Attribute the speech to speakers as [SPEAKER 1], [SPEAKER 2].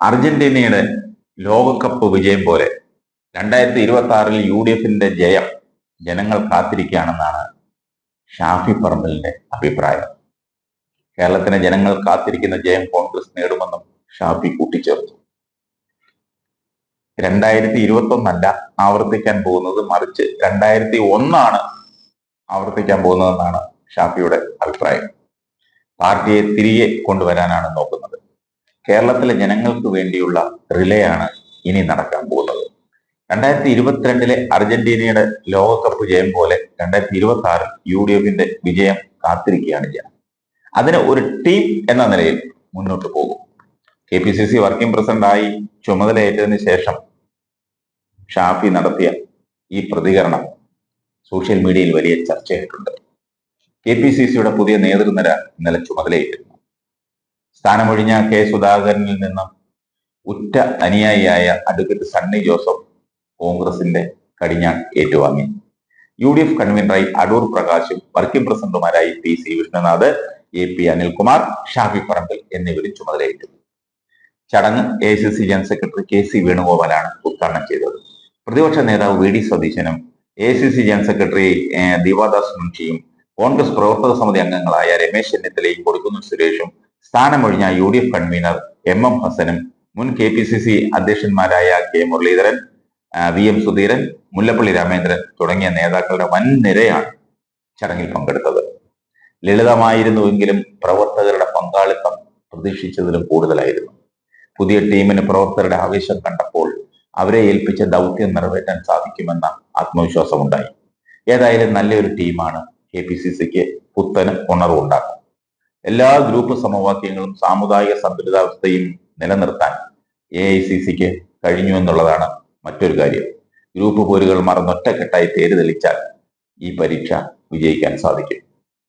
[SPEAKER 1] അർജന്റീനയുടെ ലോകകപ്പ് വിജയം പോലെ രണ്ടായിരത്തി ഇരുപത്തി ആറിൽ യു ഡി എഫിന്റെ ജയം ജനങ്ങൾ കാത്തിരിക്കുകയാണെന്നാണ് ഷാഫി പറമ്പലിന്റെ അഭിപ്രായം. കേരളത്തിലെ ജനങ്ങൾ കാത്തിരിക്കുന്ന ജയം കോൺഗ്രസ് നേടുമെന്നും ഷാഫി കൂട്ടിച്ചേർത്തു. രണ്ടായിരത്തി ഇരുപത്തി ഒന്നല്ല ആവർത്തിക്കാൻ പോകുന്നത് മറിച്ച് രണ്ടായിരത്തി ഒന്നാണ് ആവർത്തിക്കാൻ പോകുന്നതെന്നാണ് ഷാഫിയുടെ അഭിപ്രായം. പാർട്ടിയെ തിരികെ കൊണ്ടുവരാനാണ് നോക്കുന്നത്. കേരളത്തിലെ ജനങ്ങൾക്ക് വേണ്ടിയുള്ള റിലേയാണ് ഇനി നടക്കാൻ പോകുന്നത്. രണ്ടായിരത്തി ഇരുപത്തിരണ്ടിലെ അർജന്റീനയുടെ ലോകകപ്പ് ജയം പോലെ രണ്ടായിരത്തി ഇരുപത്തി ആറിൽ യു ഡി എഫിന്റെ വിജയം കാത്തിരിക്കുകയാണ് ജനം അതിന് ഒരു ടീം എന്ന നിലയിൽ മുന്നോട്ട് പോകും. K P C C working പ്രസിഡന്റായി ചുമതലയേറ്റതിന് ശേഷം ഷാഫി നടത്തിയ ഈ പ്രതികരണം സോഷ്യൽ മീഡിയയിൽ വലിയ ചർച്ചയായിട്ടുണ്ട്. കെ പി സി സിയുടെ പുതിയ നേതൃനിര ഇന്നലെ ചുമതലയേറ്റിരുന്നു. സ്ഥാനമൊഴിഞ്ഞ കെ സുധാകരനിൽ നിന്നും ഉറ്റ അനുയായിയായ അഡ്വക്കേറ്റ് സണ്ണി ജോസഫ് കോൺഗ്രസിന്റെ കടിഞ്ഞാൺ ഏറ്റുവാങ്ങി. യു ഡി എഫ് കൺവീനറായി അടൂർ പ്രകാശും working പ്രസിഡന്റുമാരായി P C Vishnunath A P Anilkumar Shafi Parambil എന്നിവരും ചുമതലയേറ്റു. ചടങ്ങ് A C C general secretary K C വേണുഗോപാലാണ് ഉദ്ഘാടനം ചെയ്തത്. പ്രതിപക്ഷ നേതാവ് വി ഡി സതീശനും A C C general secretary Deepadas മുൻഷിയും Congress പ്രവർത്തക സമിതി അംഗങ്ങളായ രമേശ് ചെന്നിത്തലയും കൊടുക്കുന്നു സുരേഷും സ്ഥാനമൊഴിഞ്ഞ U D F convenor M M ഹസനും മുൻ K P C C അധ്യക്ഷന്മാരായ K Muraleedharan V M Sudheeran Mullappally Ramachandran തുടങ്ങിയ നേതാക്കളുടെ വൻ നിരയാണ് ചടങ്ങിൽ പങ്കെടുത്തത്. ലളിതമായിരുന്നുവെങ്കിലും പ്രവർത്തകരുടെ പങ്കാളിത്തം പ്രതീക്ഷിച്ചതിലും കൂടുതലായിരുന്നു. പുതിയ ടീമിന് പ്രവർത്തകരുടെ ആവേശം കണ്ടപ്പോൾ അവരെ ഏൽപ്പിച്ച ദൗത്യം നിറവേറ്റാൻ സാധിക്കുമെന്ന ആത്മവിശ്വാസമുണ്ടായി. ഏതായാലും നല്ലൊരു ടീമാണ് കെ പി സി സിക്ക് പുത്തന് ഉണർവുണ്ടാക്കും. എല്ലാ ഗ്രൂപ്പ് സമവാക്യങ്ങളും സാമുദായിക സന്തുലിതാവസ്ഥയും നിലനിർത്താൻ എ ഐ സി സിക്ക് കഴിഞ്ഞു എന്നുള്ളതാണ് മറ്റൊരു കാര്യം. ഗ്രൂപ്പ് പോരുകൾ മറന്നൊറ്റക്കെട്ടായി തേര് തെളിച്ചാൽ ഈ പരീക്ഷ വിജയിക്കാൻ സാധിക്കും.